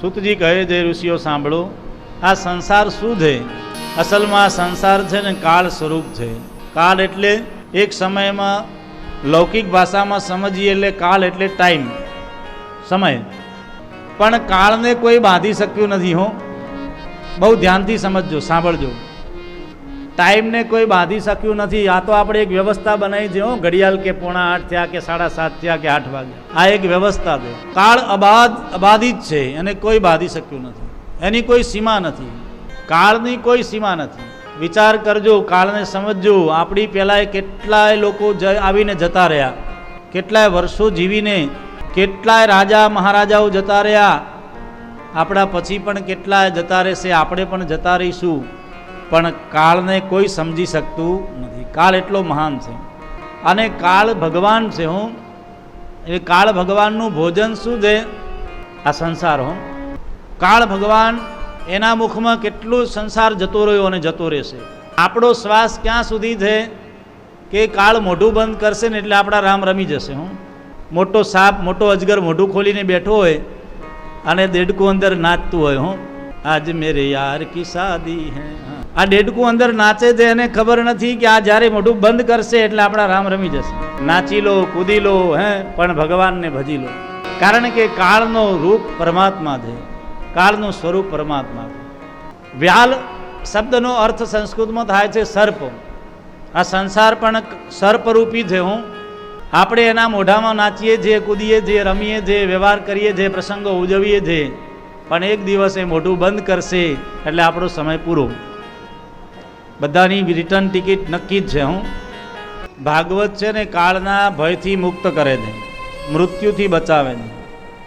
સુતજી કહે જે ઋષિઓ સાંભળો, આ સંસાર શું છે? અસલમાં આ સંસાર છે ને કાળ સ્વરૂપ છે. કાળ એટલે એક સમયમાં લૌકિક ભાષામાં સમજીએ એટલે કાળ એટલે ટાઈમ સમય. પણ કાળને કોઈ બાંધી શક્યું નથી હો. બહુ ધ્યાનથી સમજજો, સાંભળજો. ટાઈમને કોઈ બાંધી શક્યું નથી. આ તો આપણે એક વ્યવસ્થા બનાવી છે ઘડિયાળ કે પોણા આઠ થયા કે સાડા સાત થયા કે આઠ વાગ્યા આ એક વ્યવસ્થા છે. કાળ અબાધ, અબાધિત છે, એને કોઈ બાંધી શક્યું નથી. એની કોઈ સીમા નથી. કાળની કોઈ સીમા નથી. વિચાર કરજો, કાળને સમજજો. આપણી પહેલાંય કેટલાય લોકો જ આવીને જતા રહ્યા. કેટલાય વર્ષો જીવીને કેટલાય રાજા, મહારાજાઓ જતા રહ્યા. આપણા પછી પણ કેટલાય જતા રહેશે. આપણે પણ જતા રહીશું. પણ કાળને કોઈ સમજી શકતું નથી. કાળ એટલો મહાન છે. અને કાળ ભગવાન છે હું. એ કાળ ભગવાનનું ભોજન શું છે? આ સંસાર હો. કાળ ભગવાન એના મુખમાં કેટલું સંસાર જતો રહ્યો અને જતો રહેશે. આપણો શ્વાસ ક્યાં સુધી છે? કે કાળ મોઢું બંધ કરશે ને એટલે આપણા રામ રમી જશે હું. મોટો સાપ, મોટો અજગર મોઢું ખોલીને બેઠો હોય અને દેડકું અંદર નાચતું હોય હું. આજ મેરે યાર કી શાદી હે. આ દેડકું અંદર નાચે છે એને ખબર નથી કે આ જ્યારે મોઢું બંધ કરશે એટલે આપણા રામ રમી જશે. નાચી લો, કૂદી લો, હે, પણ ભગવાનને ભજી લો. કારણ કે કાળનો રૂપ પરમાત્મા છે. કાળનું સ્વરૂપ પરમાત્મા છે. વ્યાલ શબ્દનો અર્થ સંસ્કૃતમાં થાય છે સર્પ. આ સંસાર પણ સર્પરૂપી છે હું. આપણે એના મોઢામાં નાચીએ છીએ, કૂદીએ છીએ, રમીએ છીએ, વ્યવહાર કરીએ છીએ, પ્રસંગો ઉજવીએ છીએ. પણ એક દિવસ એ મોઢું બંધ કરશે એટલે આપણો સમય પૂરો. બધાની રિટર્ન ટિકિટ નક્કી જ છે, હું. ભાગવત છે ને કાળના ભયથી મુક્ત કરે છે. મૃત્યુથી બચાવે છે.